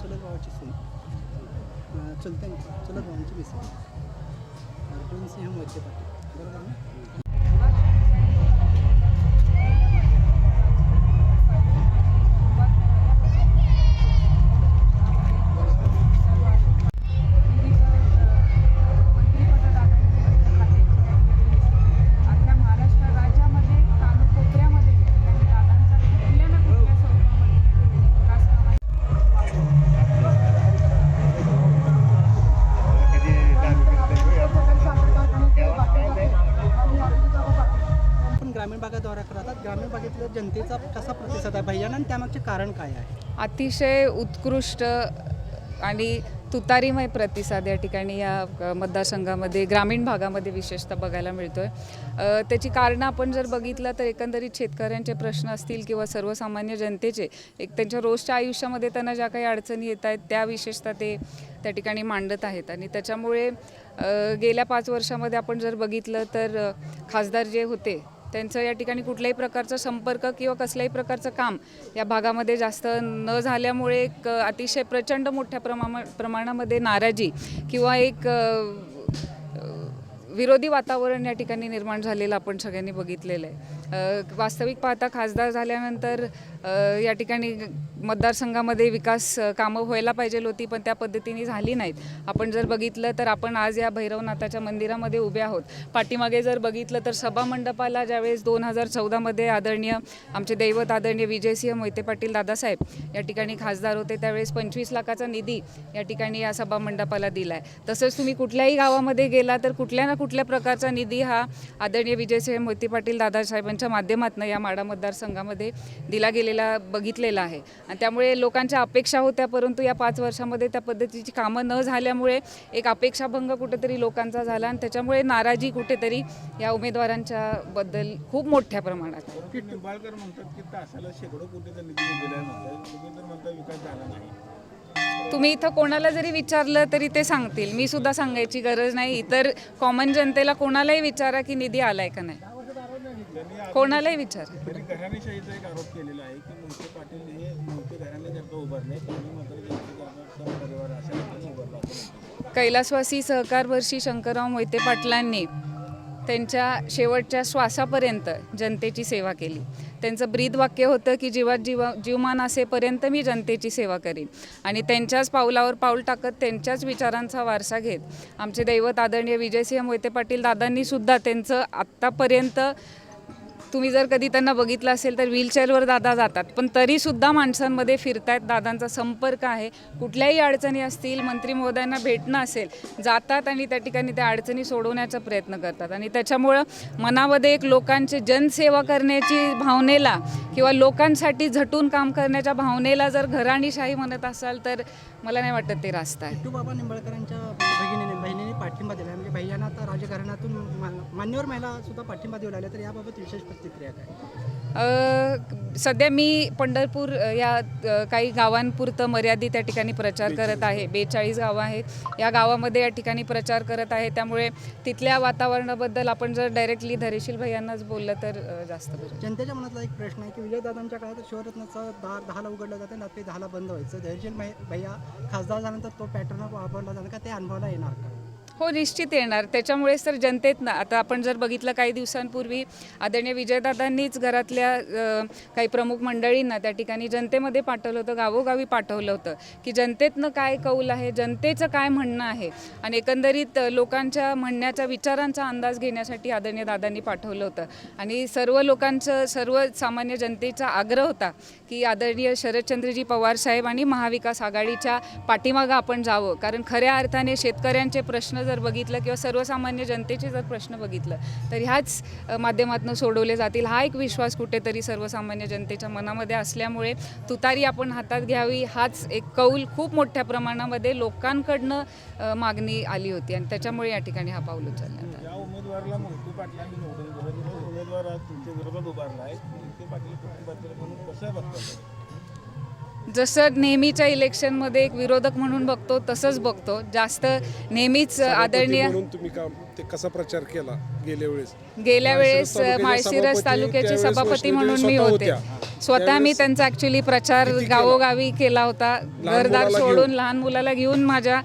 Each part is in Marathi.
चुलत भावाची सून अं, चुलते चुलत भावांची मिसेस अर्जुन सिंह मोहिते पाटील जनतेचा कसा प्रतिसाद आहे? भैयाना आणि त्यामागचे कारण काय आहे? अतिशय उत्कृष्ट आणि तुतारीमय प्रतिसाद या ठिकाणी या मतदारसंघामध्ये ग्रामीण भागामध्ये विशेषतः बघायला मिळतोय. आहे त्याची कारणं आपण जर बघितलं तर एकंदरीत शेतकऱ्यांचे प्रश्न असतील किंवा सर्वसामान्य जनतेचे एक त्यांच्या रोजच्या आयुष्यामध्ये त्यांना ज्या काही अडचणी येत आहेत त्या विशेषतः ते त्या ठिकाणी मांडत आहेत. आणि त्याच्यामुळे गेल्या पाच वर्षामध्ये आपण जर बघितलं तर खासदार जे होते त्यांचं या ठिकाणी कुठल्याही प्रकारचा संपर्क किंवा कसल्याही प्रकारचं काम या भागामध्ये जास्त न झाल्यामुळे एक अतिशय प्रचंड मोठ्या प्रमा प्रमाणामध्ये नाराजी किंवा एक विरोधी वातावरण या ठिकाणी निर्माण झालेलं आपण सगळ्यांनी बघितलेलं आहे. वास्तविक पाहता खासदार झाल्यानंतर या ठिकाणी मतदारसंघामध्ये विकास कामं व्हायला पाहिजे होती पण त्या पद्धतीने झाली नाहीत. आपण जर बघितलं तर आपण आज या भैरवनाथाच्या मंदिरामध्ये उभे आहोत. पाठीमागे जर बघितलं तर सभा मंडपाला ज्यावेळेस दोन हजार चौदामध्ये आदरणीय आमचे दैवत आदरणीय विजयसिंह मोहिते पाटील दादासाहेब या ठिकाणी खासदार होते त्यावेळेस पंचवीस लाखाचा निधी या ठिकाणी या सभा मंडपाला दिला आहे तसंच तुम्ही कुठल्याही गावामध्ये गेला तर कुठल्या ना कुठल्या प्रकारचा निधी हा आदरणीय विजयसिंह मोहिते पाटील दादासाहेबांच्या माध्यमातून या माडा मतदारसंघामध्ये दिला गेलेला बघितलेला आहे. आणि त्यामुळे लोकांच्या अपेक्षा होत्या परंतु या पाच वर्षामध्ये त्या पद्धतीची कामं न झाल्यामुळे एक अपेक्षाभंग कुठेतरी लोकांचा झाला आणि त्याच्यामुळे नाराजी कुठेतरी या उमेदवारांच्या बद्दल खूप मोठ्या प्रमाणात. आहे. परंतु निंबाळकर म्हणतात की तासाला शेकडो कोटीचा निधी दिलेला म्हणतात. तुम्ही तर म्हणता विकास झाला नाही. तुम्ही इथं कोणाला जरी विचारलं तरी ते सांगतील. मी सुद्धा सांगायची गरज नाही. इतर कॉमन जनतेला कोणालाही विचारा की निधी आलाय का नाही. कोणालाही विचारा. त्यांनी घराणेशाहीचा एक आरोप केलेला आहे की मोहिते पाटील हे मोहिते घराण्याकरता उभारले त्यांनी मात्र जनतेकरता परिवार अशा रीतीने उभारला असं म्हणतात. कैलासवासी सहकार वर्षी शंकरराव मोहिते पाटलांनी त्यांच्या शेवटच्या श्वासापर्यंत जनतेची सेवा केली. त्यांचं ब्रीद वाक्य होतं की जीवात जीवा जीवमान असेपर्यंत मी जनतेची सेवा करीन. आणि त्यांच्याच पावलावर पाऊल टाकत त्यांच्याच विचारांचा वारसा घेत आमचे दैवत आदरणीय विजयसिंह मोहिते पाटील दादांनी सुद्धा त्यांचं आत्तापर्यंत तुम्ही जर कधी त्यांना बघितलं असेल तर व्हीलचेअरवर दादा जातात. पण तरीसुद्धा माणसांमध्ये फिरतायत दादांचा संपर्क आहे. कुठल्याही अडचणी असतील मंत्री महोदयांना भेटणं असेल जातात आणि त्या ठिकाणी त्या अडचणी सोडवण्याचा प्रयत्न करतात. आणि त्याच्यामुळं मनामध्ये एक लोकांची जनसेवा करण्याची भावनेला किंवा लोकांसाठी झटून काम करण्याच्या भावनेला जर घराणीशाही म्हणत असाल तर मला नाही वाटत ते रास्त आहे. बाबा निंबाळकरांच्या बहिणीने पाठिंबा दिला म्हणजे भैयाना आता राजकारणातून मान्यवर महिला सुद्धा पाठिंबा देऊ लागल्या तर याबाबत विशेष प्रतिक्रिया काय? अ, सध्या मी पंढरपूर या काही गावांपुरतं मर्यादित त्या ठिकाणी प्रचार करत आहे. बेचाळीस गावं आहेत. या गावामध्ये या ठिकाणी प्रचार करत आहे. त्यामुळे तिथल्या वातावरणाबद्दल आपण जर डायरेक्टली धैर्यशील भैयांनाच बोललं तर जास्त बरं. जनतेच्या मनातला एक प्रश्न आहे की विजयदादांच्या काळात शिवरत्नाचा दार दहाला उघडलं जातं रात्री दहाला बंद व्हायचं. धैर्यशील भैया खासदार झाल्यानंतर तो पॅटर्न वापरला जाणार का? ते अनुभवाला येणार का? हो निश्चित येणार. त्याच्यामुळेच तर जनतेत ना आता आपण जर बघितलं काही दिवसांपूर्वी आदरणीय विजयदादांनीच घरातल्या काही प्रमुख मंडळींना त्या ठिकाणी जनतेमध्ये पाठवलं होतं गावोगावी पाठवलं होतं की जनतेतनं काय कौल आहे जनतेचं काय म्हणणं आहे आणि एकंदरीत लोकांच्या म्हणण्याच्या विचारांचा अंदाज घेण्यासाठी आदरणीय दादांनी पाठवलं होतं. आणि सर्व लोकांचं सर्व सामान्य जनतेचा आग्रह होता की आदरणीय शरदचंद्रजी पवार साहेब आणि महाविकास आघाडीच्या पाठीमागं आपण जावं. कारण खऱ्या अर्थाने शेतकऱ्यांचे प्रश्न जर बघितलं किंवा सर्वसामान्य जनतेचे जर प्रश्न बघितलं तर ह्याच माध्यमातून सोडवले जातील. हा एक विश्वास कुठेतरी सर्वसामान्य जनतेच्या मनामध्ये असल्यामुळे तुतारी आपण हातात घ्यावी हाच एक कौल खूप मोठ्या प्रमाणामध्ये लोकांकडनं मागणी आली होती. आणि त्याच्यामुळे या ठिकाणी हा पाऊल उचलण्यात आला. उमेदवाराला मोहिते पाटलांनी निवडून दिलं. उमेदवार तुमच्या विरोधात उभारला आहे. मोहिते पाटील कुटुंबातील म्हणून कसं बघतात जसं नेहमीच्या इलेक्शनमध्ये एक विरोधक म्हणून बघतो तसंच बघतो. जास्त नेहमीच आदरणीय म्हणून तुम्ही काम ते कसा प्रचार केला गेल्या वेळेस गेल्या वेळेस माळशिरस तालुक्याचे सभापती म्हणून मी होते. स्वतः मी त्यांचा ऍक्च्युली प्रचार? गावोगावी केला होता घरदार सोडून. लहान मुलाला घेऊन माझ्या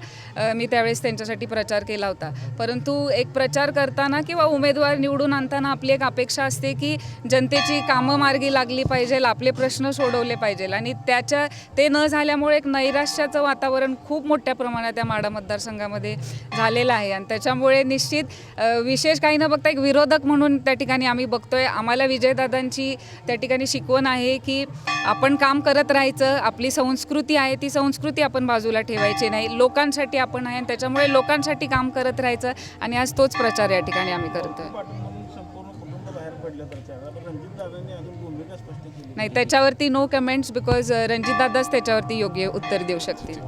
मी त्यावेळेस त्यांच्यासाठी प्रचार केला होता परंतु एक प्रचार करताना किंवा उमेदवार निवडून आणताना आपली एक अपेक्षा असते की जनतेची कामं मार्गी लागली पाहिजे आपले प्रश्न सोडवले पाहिजे आणि त्याच्या ते न झाल्यामुळे एक नैराश्याचं वातावरण खूप मोठ्या प्रमाणात या माडा मतदारसंघामध्ये झालेलं आहे आणि त्याच्यामुळे निश्चित अ, विशेष काही न बघता एक विरोधक म्हणून त्या ठिकाणी आम्ही बघतोय. आम्हाला विजयदादांची त्या ठिकाणी शिकवण आहे की आपण काम करत राहायचं आपली संस्कृती आहे ती संस्कृती आपण बाजूला ठेवायची नाही. लोकांसाठी आपण आहे आणि त्याच्यामुळे लोकांसाठी काम करत राहायचं आणि आज तोच प्रचार या ठिकाणी आम्ही करतोय. नाही त्याच्यावरती नो कमेंट्स बिकॉज रणजितदादाच त्याच्यावरती योग्य उत्तर देऊ शकतील.